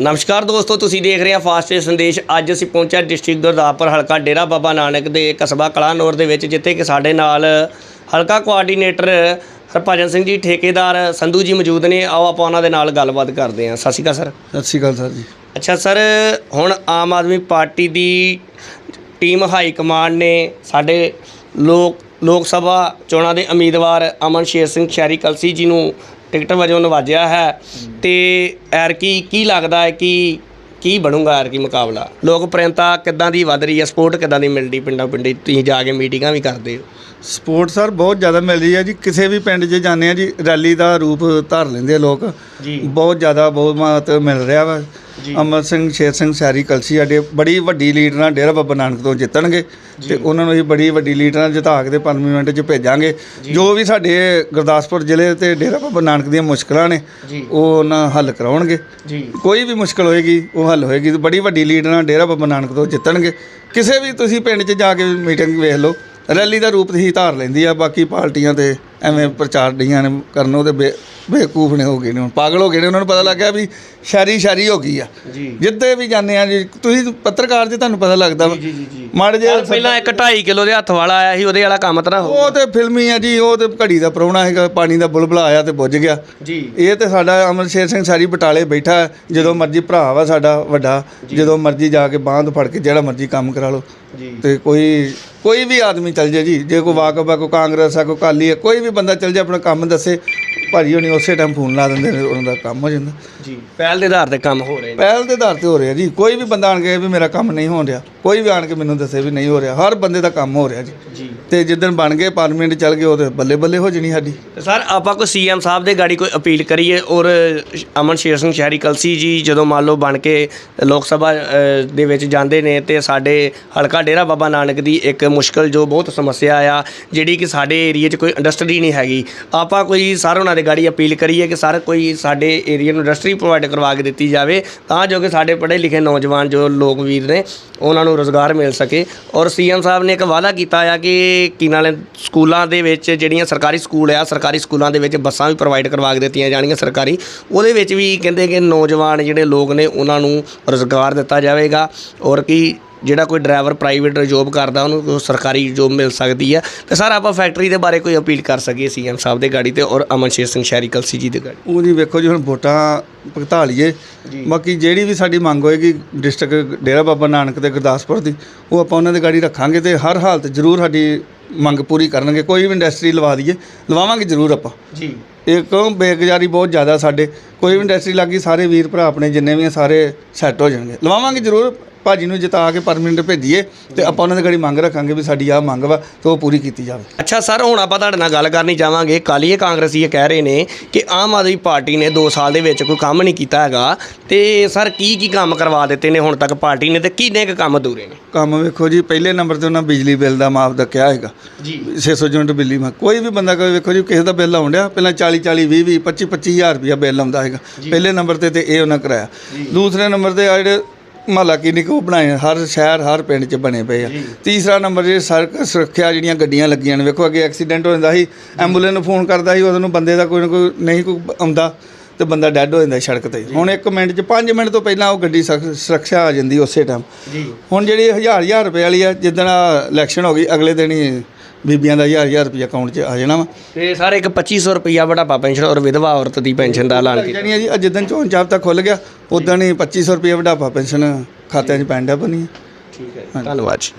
ਨਮਸਕਾਰ ਦੋਸਤੋ ਤੁਸੀਂ ਦੇਖ ਰਹੇ ਆ ਫਾਸਟ ਸੰਦੇਸ਼। ਅੱਜ ਅਸੀਂ ਪਹੁੰਚਿਆ ਡਿਸਟ੍ਰਿਕਟ ਗੁਰਦਾਸਪੁਰ ਹਲਕਾ ਡੇਰਾ ਬਾਬਾ ਨਾਨਕ ਦੇ ਕਸਬਾ ਕਲਾਨੌਰ ਦੇ ਵਿੱਚ ਜਿੱਥੇ ਕਿ ਸਾਡੇ ਨਾਲ ਹਲਕਾ ਕੋਆਰਡੀਨੇਟਰ ਹਰਭਜਨ ਸਿੰਘ ਜੀ ਠੇਕੇਦਾਰ ਸੰਧੂ ਜੀ ਮੌਜੂਦ ਨੇ। ਆਓ ਆਪਾਂ ਉਹਨਾਂ ਦੇ ਨਾਲ ਗੱਲਬਾਤ ਕਰਦੇ ਹਾਂ। ਸਤਿ ਸ਼੍ਰੀ ਅਕਾਲ ਸਰ। ਸਤਿ ਸ਼੍ਰੀ ਅਕਾਲ ਸਰ ਜੀ। ਅੱਛਾ ਸਰ ਹੁਣ ਆਮ ਆਦਮੀ ਪਾਰਟੀ ਦੀ ਟੀਮ ਹਾਈ ਕਮਾਂਡ ਨੇ ਸਾਡੇ ਲੋਕ ਲੋਕ ਸਭਾ ਚੋਣਾਂ ਦੇ ਉਮੀਦਵਾਰ ਅਮਨ ਸ਼ੇਰ ਸਿੰਘ ਸ਼ਹਿਰੀ ਕਲਸੀ ਜੀ ਨੂੰ ਟਿਕਟ ਵਜੋਂ ਨਵਾਜਿਆ ਹੈ ਤੇ ਐਰਕੀ ਕੀ ਲੱਗਦਾ ਹੈ ਕਿ ਕੀ ਬਣੂਗਾ ਐਰਕੀ ਮੁਕਾਬਲਾ? ਲੋਕ ਪ੍ਰਿਯੰਤਾ ਕਿੱਦਾਂ ਦੀ ਵੱਧ ਰਹੀ ਹੈ? ਸਪੋਰਟ ਕਿੱਦਾਂ ਦੀ ਮਿਲਦੀ ਪਿੰਡਾਂ ਪਿੰਡੀ ਤੁਸੀਂ ਜਾ ਕੇ ਮੀਟਿੰਗਾਂ ਵੀ ਕਰਦੇ ਹੋ। ਸਪੋਰਟ ਸਰ ਬਹੁਤ ਜ਼ਿਆਦਾ ਮਿਲ ਰਹੀ ਹੈ ਜੀ। ਕਿਸੇ ਵੀ ਪਿੰਡ 'ਚ ਜਾਂਦੇ ਆ ਜੀ ਰੈਲੀ ਦਾ ਰੂਪ ਧਾਰ ਲੈਂਦੇ ਆ ਲੋਕ। ਜੀ। ਬਹੁਤ ਜ਼ਿਆਦਾ ਬਹੁਤ ਮਤ ਮਿਲ ਰਿਹਾ ਵਾ। ਅਮਰ ਸਿੰਘ ਸ਼ੇਰ ਸਿੰਘ ਸੈਰੀ ਕਲਸੀ ਸਾਡੇ ਬੜੀ ਵੱਡੀ ਲੀਡ ਨਾਲ ਡੇਰਾ ਬਾਬਾ ਨਾਨਕ ਤੋਂ ਜਿੱਤਣਗੇ। ਤੇ ਉਹਨਾਂ ਨੂੰ ਅਸੀਂ ਬੜੀ ਵੱਡੀ ਲੀਡ ਨਾਲ ਜਿਤਾ ਕੇ ਤੇ ਪਾਰਲੀਮੈਂਟ 'ਚ ਭੇਜਾਂਗੇ। ਜੋ। ਵੀ ਸਾਡੇ ਗੁਰਦਾਸਪੁਰ ਜ਼ਿਲ੍ਹੇ ਤੇ ਡੇਰਾ ਬਾਬਾ ਨਾਨਕ ਦੀਆਂ ਮੁਸ਼ਕਲਾਂ ਨੇ ਉਹ ਉਹਨਾਂ ਹੱਲ ਕਰਾਉਣਗੇ। ਕੋਈ ਵੀ ਮੁਸ਼ਕਲ ਹੋਏਗੀ ਉਹ ਹੱਲ ਹੋਏਗੀ। ਤੇ ਬੜੀ ਵੱਡੀ ਲੀਡ ਨਾਲ ਡੇਰਾ ਬਾਬਾ ਨਾਨਕ ਤੋਂ ਜਿੱਤਣਗੇ। ਕਿਸੇ ਵੀ ਤੁਸੀਂ ਪਿੰਡ 'ਚ ਜਾ ਕੇ ਮੀਟਿੰਗ ਵੇਖ ਲਓ। ਰੈਲੀ ਦਾ ਰੂਪ ਹੀ ਧਾਰ ਲੈਂਦੀ ਆ ਬਾਕੀ ਪਾਰਟੀਆਂ ਤੇ ਐਵੇਂ ਪ੍ਰਚਾਰ ਡੀਆਂ ਨੇ ਕਰਨ ਉਹ ਤੇ ਬੇ- ਬੇਵਕੂਫ ਨੇ ਹੋ ਗਏ ਨੇ ਹੁਣ ਪਾਗਲ ਹੋ ਗਏ ਨੇ ਉਹਨਾਂ ਨੂੰ ਪਤਾ ਲੱਗ ਗਿਆ ਵੀ ਸ਼ਾਰੀ ਸ਼ਾਰੀ ਹੋ ਗਈ ਆ। ਜੀ। ਜਿੱਦੇ ਵੀ ਜਾਂਦੇ ਆ ਜੀ ਤੁਸੀਂ ਪੱਤਰਕਾਰ ਜੇ ਤੁਹਾਨੂੰ ਪਤਾ ਲੱਗਦਾ ਜੀ ਜੀ ਜੀ ਮਾੜੇ ਜੇ ਯਾਰ ਪਹਿਲਾਂ ਇੱਕ 2.5 ਕਿਲੋ ਦੇ ਹੱਥ ਵਾਲਾ ਆਇਆ ਸੀ ਉਹਦੇ ਵਾਲਾ ਕੰਮ ਤਾਂ ਨਾ ਹੋ ਉਹ ਤੇ ਫਿਲਮੀ ਆ ਜੀ ਉਹ ਤੇ ਘੜੀ ਦਾ ਪ੍ਰਾਹੁਣਾ ਹੈਗਾ ਪਾਣੀ ਦਾ ਬੁਲਬੁਲਾ ਆਇਆ ਤੇ ਬੁੱਝ ਗਿਆ। ਜੀ। ਇਹ ਤੇ ਸਾਡਾ ਅਮਰ ਸ਼ੇਰ ਸਿੰਘ ਸਾਰੀ ਬਟਾਲੇ ਬੈਠਾ ਹੈ। ਜਦੋਂ ਮਰਜ਼ੀ ਭਰਾ ਵਾ ਸਾਡਾ ਵੱਡਾ ਜਦੋਂ ਮਰਜ਼ੀ ਜਾ ਕੇ ਬਾਂਹ ਤੋਂ ਫੜ ਕੇ ਜਿਹੜਾ ਮਰਜ਼ੀ ਕੰਮ ਕਰਾ ਲਓ। ਜੀ। ਤੇ ਕੋਈ ਕੋਈ ਵੀ ਆਦਮੀ ਚੱਲ ਜਾਏ ਜੀ, ਜੇ ਕੋਈ ਵਾਕਫ ਆ, ਕੋਈ ਕਾਂਗਰਸ ਆ, ਕੋਈ ਕਾਲੀ ਆ, ਕੋਈ ਵੀ ਬੰਦਾ ਚੱਲ ਜਾਏ, ਆਪਣਾ ਕੰਮ ਦੱਸੇ। ਭਾਜੀ ਹੋਣੀ ਉਸੇ ਟਾਈਮ ਫੋਨ ਲਾ ਦਿੰਦੇ ਨੇ ਉਹਨਾਂ ਦਾ ਕੰਮ ਹੋ ਜਾਂਦਾ। ਜੀ। ਪਹਿਲ ਦੇ ਆਧਾਰ ਤੇ ਕੰਮ ਹੋ ਰਹੇ ਨੇ। ਪਹਿਲ ਦੇ ਆਧਾਰ ਤੇ ਹੋ ਰਿਹਾ ਜੀ। ਕੋਈ ਵੀ ਬੰਦਾ ਆਣ ਕੇ ਵੀ ਮੇਰਾ ਕੰਮ ਨਹੀਂ ਹੋ ਰਿਹਾ ਕੋਈ ਵੀ ਆਣ ਕੇ ਮੈਨੂੰ ਦੱਸੇ ਵੀ ਨਹੀਂ ਹੋ ਰਿਹਾ ਹਰ ਬੰਦੇ ਦਾ ਕੰਮ ਹੋ ਰਿਹਾ ਜੀ। ਜੀ। ਤੇ ਜਿੱਦਣ ਬਣ ਗਏ ਪਾਰਲੀਮੈਂਟ ਚੱਲ ਗਏ ਉਹ ਤੇ ਬੱਲੇ ਬੱਲੇ ਹੋ ਜਣੀ ਸਾਡੀ। ਤੇ ਸਰ ਆਪਾਂ ਕੋਈ ਸੀਐਮ ਸਾਹਿਬ ਦੇ ਗਾੜੀ ਕੋਈ ਅਪੀਲ ਕਰੀਏ ਔਰ ਅਮਨ ਸ਼ੇਰ ਸਿੰਘ ਸ਼ਹਿਰੀ ਕਲਸੀ ਜੀ ਜਦੋਂ ਮੰਨ ਲਓ ਬਣ ਕੇ ਲੋਕ ਸਭਾ ਅ, ਦੇ ਵਿੱਚ ਜਾਂਦੇ ਨੇ ਤੇ ਸਾਡੇ ਹਲਕਾ ਡੇਰਾ ਬਾਬਾ ਨਾਨਕ ਦੀ ਇੱਕ ਮੁਸ਼ਕਲ ਜੋ ਬਹੁਤ ਸਮੱਸਿਆ ਆ ਜਿਹੜੀ ਕਿ ਸਾਡੇ ਏਰੀਆ 'ਚ ਕੋਈ ਇੰਡਸਟਰੀ ਨਹੀਂ ਹੈਗੀ। ਆਪਾਂ ਕੋਈ ਸਰ ਉਹਨਾਂ ਉਹਨਾਂ ਦੇ ਗਾੜੀ ਅਪੀਲ ਕਰੀਏ ਕਿ ਸਰ ਕੋਈ ਸਾਡੇ ਏਰੀਆ ਨੂੰ ਇੰਡਸਟਰੀ ਪ੍ਰੋਵਾਈਡ ਕਰਵਾ ਕੇ ਦਿੱਤੀ ਜਾਵੇ, ਤਾਂ ਜੋ ਕਿ ਸਾਡੇ ਪੜ੍ਹੇ ਲਿਖੇ ਨੌਜਵਾਨ ਜੋ ਲੋਕ ਵੀਰ ਨੇ, ਉਹਨਾਂ ਨੂੰ ਰੋਜ਼ਗਾਰ ਮਿਲ ਸਕੇ। ਔਰ ਸੀਐਮ ਸਾਹਿਬ ਨੇ ਇੱਕ ਵਾਅਦਾ ਕੀਤਾ ਆ ਕਿ ਕੀ ਨਾਲੇ ਸਕੂਲਾਂ ਦੇ ਵਿੱਚ ਜਿਹੜੀਆਂ ਸਰਕਾਰੀ ਸਕੂਲ ਆ, ਸਰਕਾਰੀ ਸਕੂਲਾਂ ਦੇ ਵਿੱਚ ਬੱਸਾਂ ਵੀ ਪ੍ਰੋਵਾਈਡ ਕਰਵਾ ਕੇ ਦਿੱਤੀਆਂ ਜਾਣਗੀਆਂ ਸਰਕਾਰੀ, ਉਹਦੇ ਵਿੱਚ ਵੀ ਕਹਿੰਦੇ ਕਿ ਨੌਜਵਾਨ ਜਿਹੜੇ ਲੋਕ ਨੇ, ਉਹਨਾਂ ਨੂੰ ਰੋਜ਼ਗਾਰ ਦਿੱਤਾ ਜਾਵੇਗਾ। ਔਰ ਕੀ ਜਿਹੜਾ ਕੋਈ ਡਰਾਈਵਰ ਪ੍ਰਾਈਵੇਟ ਜੋਬ ਕਰਦਾ ਉਹਨੂੰ ਸਰਕਾਰੀ ਜੋਬ ਮਿਲ ਸਕਦੀ ਹੈ ਤੇ ਸਰ ਆਪਾਂ ਫੈਕਟਰੀ ਦੇ ਬਾਰੇ ਕੋਈ ਅਪੀਲ ਕਰ ਸਕੀਏ ਸੀਐਮ ਸਾਹਿਬ ਦੇ ਗਾੜੀ ਤੇ ਔਰ ਅਮਨ ਸ਼ੇਰ ਸਿੰਘ ਸ਼ਹਿਰੀ ਕਲਸੀ ਜੀ ਦੇ ਗਾੜੀ। ਉਹ ਜੀ ਵੇਖੋ ਜੀ ਹੁਣ ਵੋਟਾਂ ਭੁਗਤਾ ਲਈਏ। ਬਾਕੀ ਜਿਹੜੀ ਵੀ ਸਾਡੀ ਮੰਗ ਹੋਏਗੀ ਡਿਸਟ੍ਰਿਕਟ ਡੇਰਾ ਬਾਬਾ ਨਾਨਕ ਤੇ ਗੁਰਦਾਸਪੁਰ ਦੀ ਉਹ ਆਪਾਂ ਉਹਨਾਂ ਦੀ ਗਾੜੀ ਰੱਖਾਂਗੇ ਤੇ ਹਰ ਹਾਲਤ ਜ਼ਰੂਰ ਸਾਡੀ ਮੰਗ ਪੂਰੀ ਕਰਨਗੇ। ਕੋਈ ਵੀ ਇੰਡਸਟਰੀ ਲਵਾ ਦਈਏ ਲਵਾਵਾਂਗੇ ਜ਼ਰੂਰ ਆਪਾਂ। ਜੀ। ਇਹ ਕਿਉਂ ਬੇਗੁਜ਼ਾਰੀ ਬਹੁਤ ਜ਼ਿਆਦਾ ਸਾਡੇ ਕੋਈ ਵੀ ਇੰਡਸਟਰੀ ਲੱਗੀ ਸਾਰੇ ਵੀਰ ਭਰਾ ਆਪਣੇ ਜਿੰਨੇ ਵੀ ਸਾਰੇ ਸੈੱਟ ਹੋ ਜਾਣਗੇ। ਲਵਾਵਾਂਗੇ ਜ਼ਰੂਰ। ਭਾਜੀ ਨੂੰ ਜਿਤਾ ਕੇ ਪਰਮਨੈਂਟ ਭੇਜੀਏ ਤੇ ਆਪਾਂ ਉਹਨਾਂ ਦੀ ਗਾੜੀ ਮੰਗ ਰੱਖਾਂਗੇ ਵੀ ਸਾਡੀ ਆਹ ਮੰਗ ਵਾ ਤੇ ਉਹ ਪੂਰੀ ਕੀਤੀ ਜਾਵੇ। ਅੱਛਾ ਸਰ ਹੁਣ ਆਪਾਂ ਤੁਹਾਡੇ ਨਾਲ ਗੱਲ ਕਰਨੀ ਚਾਹਾਂਗੇ। ਕਾਲੀਏ ਕਾਂਗਰਸੀ ਇਹ ਕਹਿ ਰਹੇ ਨੇ ਕਿ ਆਮ ਆਦਮੀ ਪਾਰਟੀ ਨੇ 2 ਸਾਲ ਦੇ ਵਿੱਚ ਕੋਈ ਕੰਮ ਨਹੀਂ ਕੀਤਾ ਹੈਗਾ। ਤੇ ਸਰ ਕੀ ਕੀ ਕੰਮ ਕਰਵਾ ਦਿੱਤੇ ਨੇ ਹੁਣ ਤੱਕ ਪਾਰਟੀ ਨੇ ਤੇ ਕਿੰਨੇ ਕੁ ਕੰਮ ਅਧੂਰੇ ਨੇ? ਕੰਮ ਵੇਖੋ ਜੀ ਪਹਿਲੇ ਨੰਬਰ ਤੇ ਉਹਨਾਂ ਬਿਜਲੀ ਬਿੱਲ ਦਾ ਮਾਫ ਦਾ ਕਿਹਾ ਹੈਗਾ। ਜੀ। 600 ਯੂਨਿਟ ਬਿੱਲੀ ਮਾ ਕੋਈ ਵੀ ਬੰਦਾ ਕੋਈ ਵੇਖੋ ਜੀ ਕਿਸੇ ਦਾ ਬਿੱਲ ਆਉਣ ਡਿਆ ਪਹਿਲਾਂ 40 40 20 20 25 25000 ਰੁਪਇਆ ਬਿੱਲ ਆਉਂਦਾ ਹੈਗਾ। ਪਹਿਲੇ ਨੰਬਰ ਤੇ ਤੇ ਇਹ ਉਹਨਾਂ ਕਰਾਇਆ। ਦੂਸਰੇ ਨੰਬਰ ਤੇ ਆ ਜਿਹੜੇ ਮਹੱਲਾ ਕਲੀਨਿਕ ਉਹ ਬਣਾਏ ਹਰ ਸ਼ਹਿਰ ਹਰ ਪਿੰਡ 'ਚ ਬਣੇ ਪਏ ਆ। ਤੀਸਰਾ ਨੰਬਰ ਜੇ ਸੜਕ ਸੁਰੱਖਿਆ ਜਿਹੜੀਆਂ ਗੱਡੀਆਂ ਲੱਗੀਆਂ ਨੇ ਵੇਖੋ ਅੱਗੇ ਐਕਸੀਡੈਂਟ ਹੋ ਜਾਂਦਾ ਸੀ ਐਂਬੂਲੈਂਸ ਨੂੰ ਫੋਨ ਕਰਦਾ ਸੀ ਉਦੋਂ ਨੂੰ ਬੰਦੇ ਦਾ ਕੋਈ ਨਾ ਕੋਈ ਨਹੀਂ ਕੋਈ ਆਉਂਦਾ ਤੇ ਬੰਦਾ ਡੈੱਡ ਹੋ ਜਾਂਦਾ ਸੜਕ ਤੇ। ਹੁਣ 1 ਮਿੰਟ 'ਚ 5 ਮਿੰਟ ਤੋਂ ਪਹਿਲਾਂ ਉਹ ਗੱਡੀ ਸੁਰੱਖ- ਸੁਰੱਖਿਆ ਆ ਜਾਂਦੀ ਉਸੇ ਟਾਈਮ ਜੀ। ਹੁਣ ਜਿਹੜੀ ਹਜ਼ਾਰ ਹਜ਼ਾਰ ਰੁਪਏ ਵਾਲੀ ਆ ਜਿੱਦਣ ਇਲੈਕਸ਼ਨ ਹੋ ਗਈ ਅਗਲੇ ਦਿਨ ਹੀ ਬੀਬੀਆਂ ਦਾ ਹਜ਼ਾਰ ਹਜ਼ਾਰ ਰੁਪਏ ਅਕਾਊਂਟ 'ਚ ਆ ਜਾਣਾ ਵਾ। ਤੇ ਸਰ ਇੱਕ 2500 ਰੁਪਈਆ ਬੁਢਾਪਾ ਪੈਨਸ਼ਨ ਔਰ ਵਿਧਵਾ ਔਰਤ ਦੀ ਪੈਨਸ਼ਨ ਦਾ ਐਲਾਨ ਕੀਤਾ। ਜਾਣੀ ਆ ਜੀ ਅੱਜ ਜਿੱਦਣ ਚੋਣ ਚਾਪ ਖੁੱਲ ਗਿਆ। ਉਦੋਂ ਹੀ 2500 ਰੁਪਏ ਵਡਾਪਾ ਪੈਨਸ਼ਨ ਖਾਤਿਆਂ 'ਚ ਪੈਣ ਡਿਆ ਬਣੀ ਠੀਕ ਹੈ ਧੰਨਵਾਦ ਜੀ।